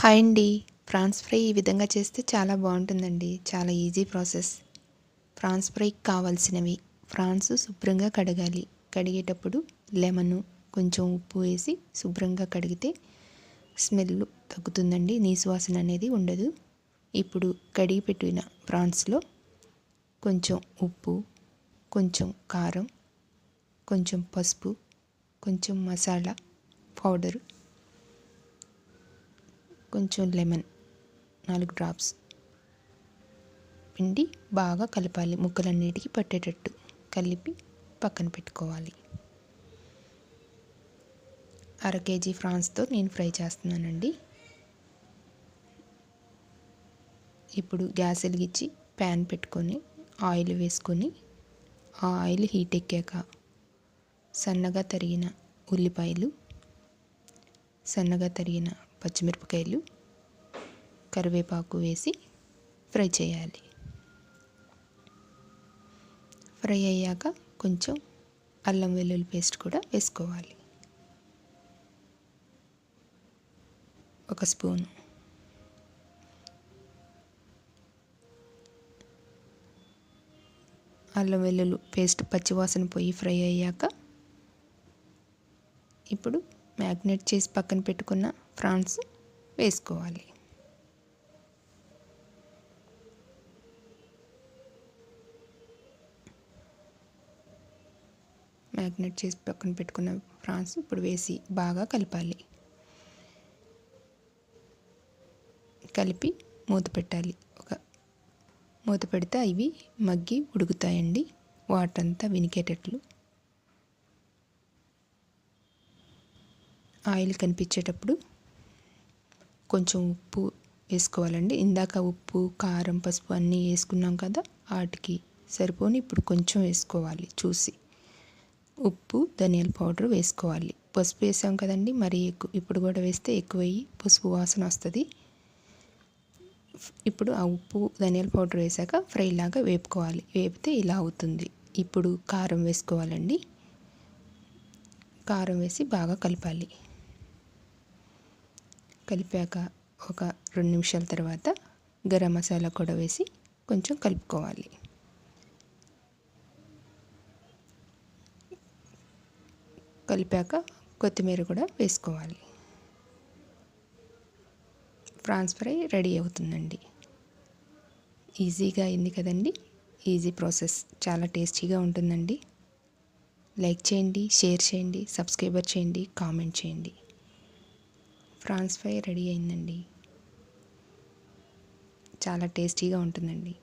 Hi అండి. Prawns fry ఈ విధంగా చేస్తే చాలా బాగుంటుందండి. చాలా ఈజీ ప్రాసెస్. ప్రాన్స్ ఫ్రైకి కావాల్సినవి. ఫ్రాన్స్ శుభ్రంగా కడగాలి. కడిగేటప్పుడు లెమన్ కొంచెం ఉప్పు వేసి శుభ్రంగా కడిగితే స్మెల్ తగ్గుతుందండి. నీసు వాసన అనేది ఉండదు. ఇప్పుడు కడిగి పెట్టిన ప్రాన్స్లో కొంచెం ఉప్పు కొంచెం కారం కొంచెం పసుపు కొంచెం మసాలా పౌడరు కొంచెం లెమన్ నాలుగు డ్రాప్స్. పిండి బాగా కలపాలి ముక్కలన్నిటికీ పట్టేటట్టు కలిపి పక్కన పెట్టుకోవాలి. అర కేజీ ఫ్రాన్స్తో నేను ఫ్రై చేస్తున్నానండి. ఇప్పుడు గ్యాస్ వెలిగించి ప్యాన్ పెట్టుకొని ఆయిల్ వేసుకొని ఆ ఆయిల్ హీట్ ఎక్కాక సన్నగా తరిగిన ఉల్లిపాయలు సన్నగా తరిగిన పచ్చిమిరపకాయలు కరివేపాకు వేసి ఫ్రై చేయాలి. ఫ్రై అయ్యాక కొంచెం అల్లం వెల్లుల్లి పేస్ట్ కూడా వేసుకోవాలి. ఒక స్పూన్ అల్లం వెల్లుల్లి పేస్ట్ పచ్చివాసన పోయి ఫ్రై అయ్యాక ఇప్పుడు మ్యాగ్నేట్ చేసి పక్కన పెట్టుకున్న ఫ్రాన్స్ వేసుకోవాలి. మ్యాగ్నెట్ చేసి పక్కన పెట్టుకున్న ఫ్రాన్స్ ఇప్పుడు వేసి బాగా కలపాలి. కలిపి మూత పెట్టాలి. ఒక మూత పెడితే ఇవి మగ్గి ఉడుకుతాయండి. వాటర్ అంతా వినికేటట్లు. ఆయిల్ కనిపించేటప్పుడు కొంచెం ఉప్పు వేసుకోవాలండి. ఇందాక ఉప్పు కారం పసుపు అన్నీ వేసుకున్నాం కదా వాటికి సరిపోని ఇప్పుడు కొంచెం వేసుకోవాలి చూసి. ఉప్పు ధనియాల పౌడర్ వేసుకోవాలి. పసుపు వేసాం కదండి మరి ఎక్కువ ఇప్పుడు కూడా వేస్తే ఎక్కువయ్యి పసుపు వాసన వస్తుంది. ఇప్పుడు ఆ ఉప్పు ధనియాల పౌడర్ వేసాక ఫ్రై లాగా వేపుకోవాలి. వేపితే ఇలా అవుతుంది. ఇప్పుడు కారం వేసుకోవాలండి. కారం వేసి బాగా కలపాలి. కలిపాక ఒక రెండు నిమిషాల తర్వాత గరం మసాలా కూడా వేసి కొంచెం కలుపుకోవాలి. కలిపాక కొత్తిమీర కూడా వేసుకోవాలి. ఫ్రాన్స్ ఫ్రై రెడీ అవుతుందండి. ఈజీగా అయింది కదండి? Easy process. చాలా టేస్టీగా ఉంటుందండి. లైక్ చేయండి షేర్ చేయండి సబ్స్క్రైబర్ చేయండి కామెంట్ చేయండి. ఫ్రాన్స్ ఫ్రై రెడీ అయిందండి. చాలా టేస్టీగా ఉంటుందండి.